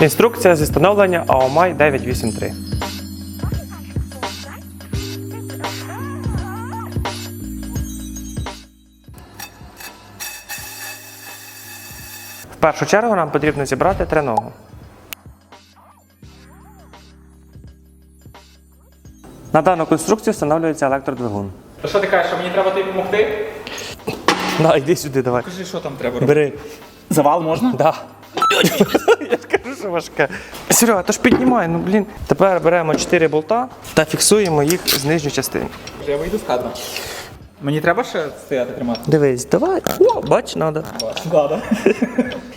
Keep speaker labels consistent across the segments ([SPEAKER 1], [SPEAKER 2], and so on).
[SPEAKER 1] Інструкція зі встановлення AOMI 983. В першу чергу нам потрібно зібрати триногу. На дану конструкцію встановлюється електродвигун.
[SPEAKER 2] То що ти кажеш, що мені треба тобі допомогти?
[SPEAKER 1] Да, йди сюди, давай.
[SPEAKER 2] Кажи, що там треба робити.
[SPEAKER 1] Бери.
[SPEAKER 2] Завал можна?
[SPEAKER 1] Да. Що важке. Серега, то ж піднімай, ну блін. Тепер беремо 4 болта та фіксуємо їх з нижньої частини.
[SPEAKER 2] Я вийду з кадра. Мені треба ще стояти тримати?
[SPEAKER 1] Дивись, давай. О, бач, надо.
[SPEAKER 2] Да, да.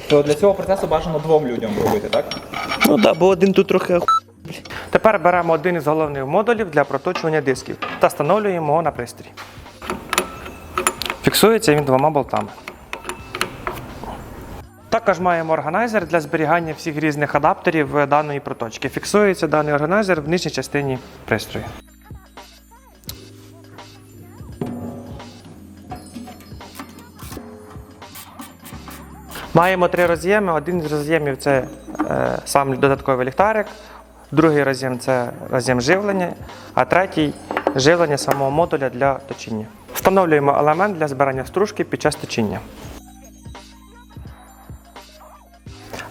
[SPEAKER 2] То для цього процесу бажано двом людям робити, так?
[SPEAKER 1] Ну так, бо один тут трохи. оху- Тепер беремо один із головних модулів для проточування дисків та встановлюємо його на пристрій. Фіксується він двома болтами. Також маємо органайзер для зберігання всіх різних адаптерів е, даної проточки. Фіксується даний органайзер в нижній частині пристрою. Маємо три роз'єми. Один з роз'ємів це е, сам додатковий ліхтарик, другий роз'єм це роз'єм живлення, а третій живлення самого модуля для точіння. Встановлюємо елемент для збирання стружки під час точіння.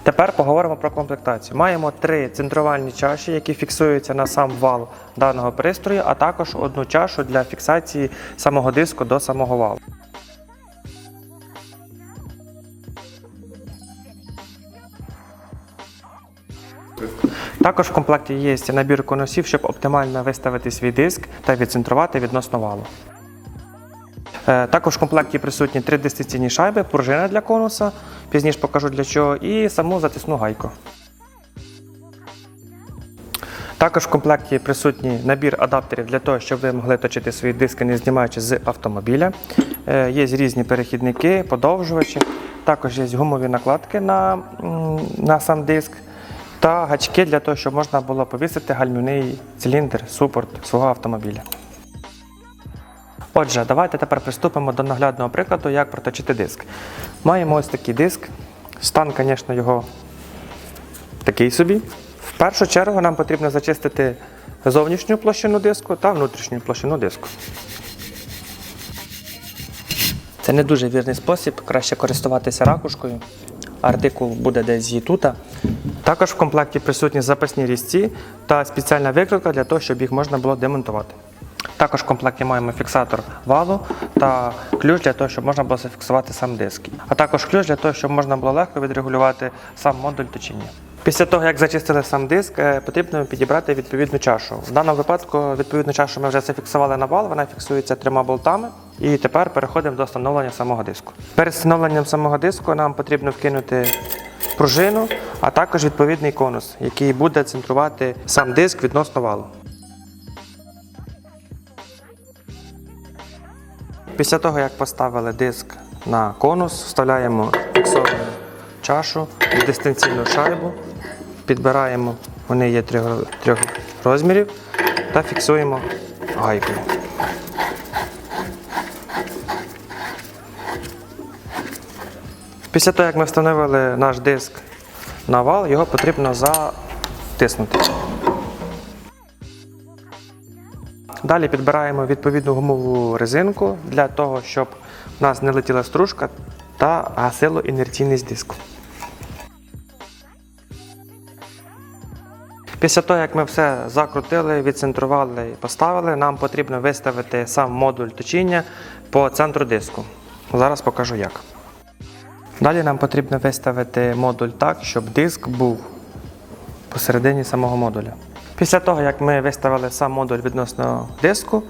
[SPEAKER 1] Тепер поговоримо про комплектацію. Маємо три центрувальні чаші, які фіксуються на сам вал даного пристрою, а також одну чашу для фіксації самого диску до самого валу. Також в комплекті є набір конусів, щоб оптимально виставити свій диск та відцентрувати відносно валу. Е, Також в комплекті присутні три дистанційні шайби, пружина для конуса, пізніше покажу для чого, і саму затисну гайку. Також в комплекті присутній набір адаптерів для того, щоб ви могли точити свої диски, не знімаючи з автомобіля. Е, Є різні перехідники, подовжувачі. Також є гумові накладки на, на сам диск та гачки для того, щоб можна було повісити гальмівний циліндр, супорт свого автомобіля. Отже, давайте тепер приступимо до наглядного прикладу, як проточити диск. Маємо ось такий диск. Стан, звісно, його такий собі. В першу чергу нам потрібно зачистити зовнішню площину диску та внутрішню площину диску. Це не дуже вірний спосіб, краще користуватися ракушкою. Артикул буде десь її тут. Також в комплекті присутні запасні різці та спеціальна викрутка для того, щоб їх можна було демонтувати. Також в комплекті маємо фіксатор валу та ключ для того, щоб можна було зафіксувати сам диск. А також ключ для того, щоб можна було легко відрегулювати сам модуль точіння. Після того, як зачистили сам диск, е, потрібно підібрати відповідну чашу. В даному випадку відповідну чашу ми вже зафіксували на вал, вона фіксується трьома болтами. І тепер переходимо до встановлення самого диску. Перед встановленням самого диску нам потрібно вкинути пружину, а також відповідний конус, який буде центрувати сам диск відносно валу. Після того, як поставили диск на конус, вставляємо фіксовану чашу в дистанційну шайбу, підбираємо, вони є трьох, трьох розмірів, та фіксуємо гайкою. Після того, як ми встановили наш диск на вал, його потрібно затиснути. Далі підбираємо відповідну гумову резинку для того, щоб в нас не летіла стружка та гасило інерційність диску. Після того, як ми все закрутили, відцентрували і поставили, нам потрібно виставити сам модуль точіння по центру диску. Зараз покажу як. Далі нам потрібно виставити модуль так, щоб диск був посередині самого модуля. Після того, як ми виставили сам модуль відносно диску,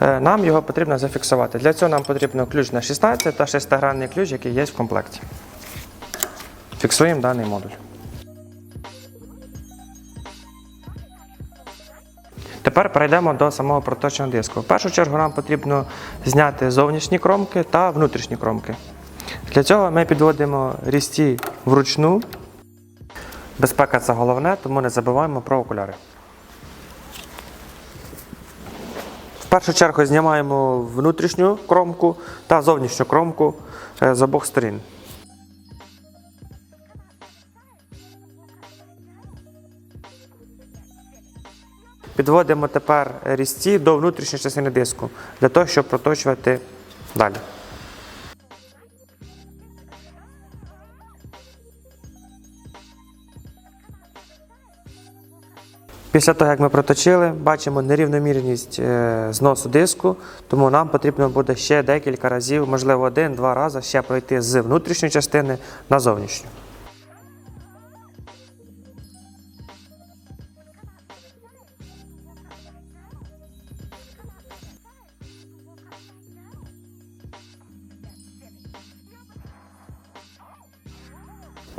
[SPEAKER 1] е, нам його потрібно зафіксувати. Для цього нам потрібно ключ на 16 та шестигранний ключ, який є в комплекті. Фіксуємо даний модуль. Тепер перейдемо до самого проточного диску. В першу чергу нам потрібно зняти зовнішні кромки та внутрішні кромки. Для цього ми підводимо різці вручну. Безпека це головне, тому не забуваємо про окуляри. першу чергу знімаємо внутрішню кромку та зовнішню кромку е, з обох сторін. Підводимо тепер різці до внутрішньої частини диску для того, щоб проточувати далі. Після того, як ми проточили, бачимо нерівномірність е, зносу диску, тому нам потрібно буде ще декілька разів, можливо, один-два рази ще пройти з внутрішньої частини на зовнішню.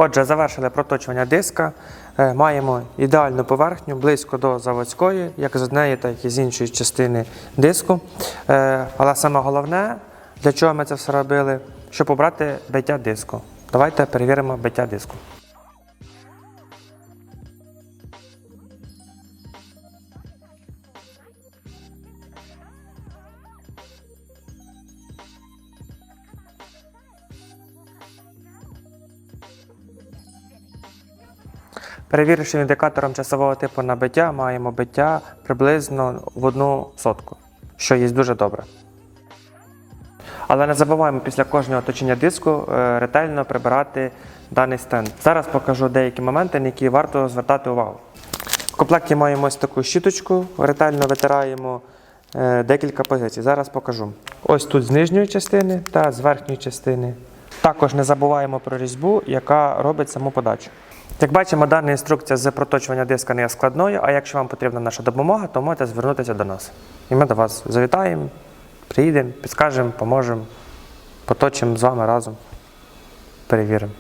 [SPEAKER 1] Отже, завершили проточування диска. Е, Маємо ідеальну поверхню близько до заводської, як з однієї, так і з іншої частини диску. Е, Але саме головне, для чого ми це все робили, щоб обрати биття диску. Давайте перевіримо биття диску. Перевіривши індикатором часового типу на биття, маємо биття приблизно в одну сотку, що є дуже добре. Але не забуваємо після кожного точення диску е, ретельно прибирати даний стенд. Зараз покажу деякі моменти, на які варто звертати увагу. В комплекті маємо ось таку щіточку, ретельно витираємо е, декілька позицій. Зараз покажу. Ось тут з нижньої частини та з верхньої частини. Також не забуваємо про різьбу, яка робить саму подачу. Як бачимо, дана інструкція з проточування диска не є складною, а якщо вам потрібна наша допомога, то можете звернутися до нас. І ми до вас завітаємо, приїдемо, підскажемо, поможемо, поточимо з вами разом, перевіримо.